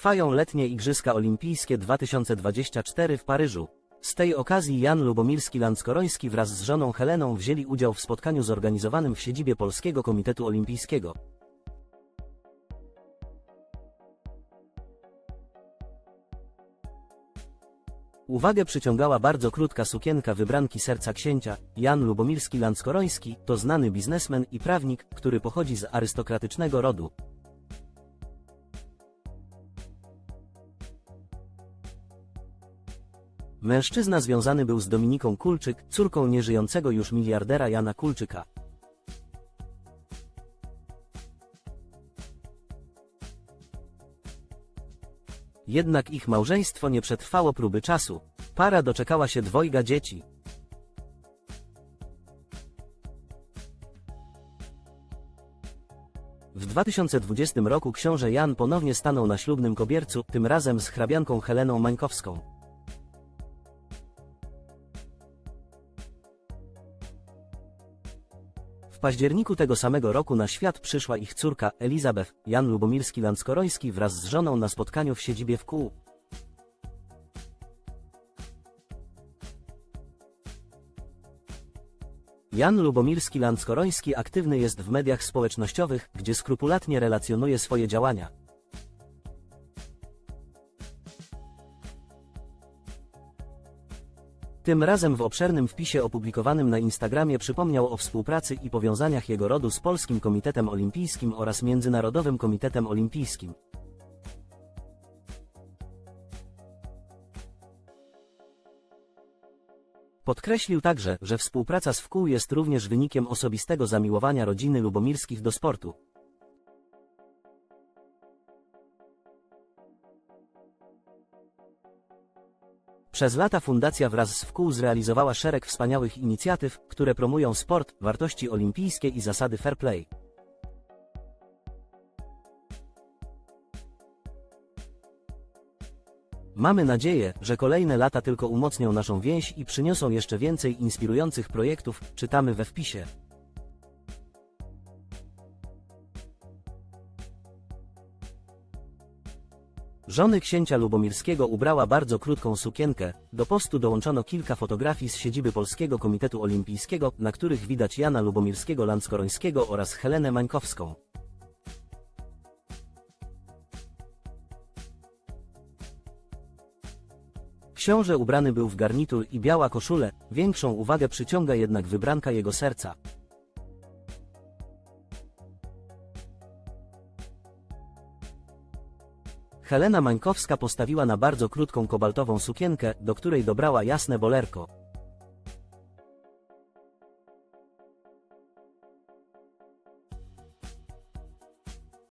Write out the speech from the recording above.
Trwają letnie Igrzyska Olimpijskie 2024 w Paryżu. Z tej okazji Jan Lubomirski-Lanckoroński wraz z żoną Heleną wzięli udział w spotkaniu zorganizowanym w siedzibie Polskiego Komitetu Olimpijskiego. Uwagę przyciągała bardzo krótka sukienka wybranki serca księcia. Jan Lubomirski-Lanckoroński to znany biznesmen i prawnik, który pochodzi z arystokratycznego rodu. Mężczyzna związany był z Dominiką Kulczyk, córką nieżyjącego już miliardera Jana Kulczyka. Jednak ich małżeństwo nie przetrwało próby czasu. Para doczekała się dwojga dzieci. W 2020 roku książę Jan ponownie stanął na ślubnym kobiercu, tym razem z hrabianką Heleną Mańkowską. Październiku tego samego roku na świat przyszła ich córka Elizabeth. Jan Lubomirski-Lanckoroński wraz z żoną na spotkaniu w siedzibie w kół. Jan Lubomirski-Lanckoroński aktywny jest w mediach społecznościowych, gdzie skrupulatnie relacjonuje swoje działania. Tym razem w obszernym wpisie opublikowanym na Instagramie przypomniał o współpracy i powiązaniach jego rodu z Polskim Komitetem Olimpijskim oraz Międzynarodowym Komitetem Olimpijskim. Podkreślił także, że współpraca z wkół jest również wynikiem osobistego zamiłowania rodziny Lubomirskich do sportu. Przez lata fundacja wraz z wkół zrealizowała szereg wspaniałych inicjatyw, które promują sport, wartości olimpijskie i zasady fair play. Mamy nadzieję, że kolejne lata tylko umocnią naszą więź i przyniosą jeszcze więcej inspirujących projektów, czytamy we wpisie. Żony księcia Lubomirskiego ubrała bardzo krótką sukienkę, do postu dołączono kilka fotografii z siedziby Polskiego Komitetu Olimpijskiego, na których widać Jana Lubomirskiego-Lanckorońskiego oraz Helenę Mańkowską. Książę ubrany był w garnitur i biała koszulę, większą uwagę przyciąga jednak wybranka jego serca. Helena Mańkowska postawiła na bardzo krótką kobaltową sukienkę, do której dobrała jasne bolerko.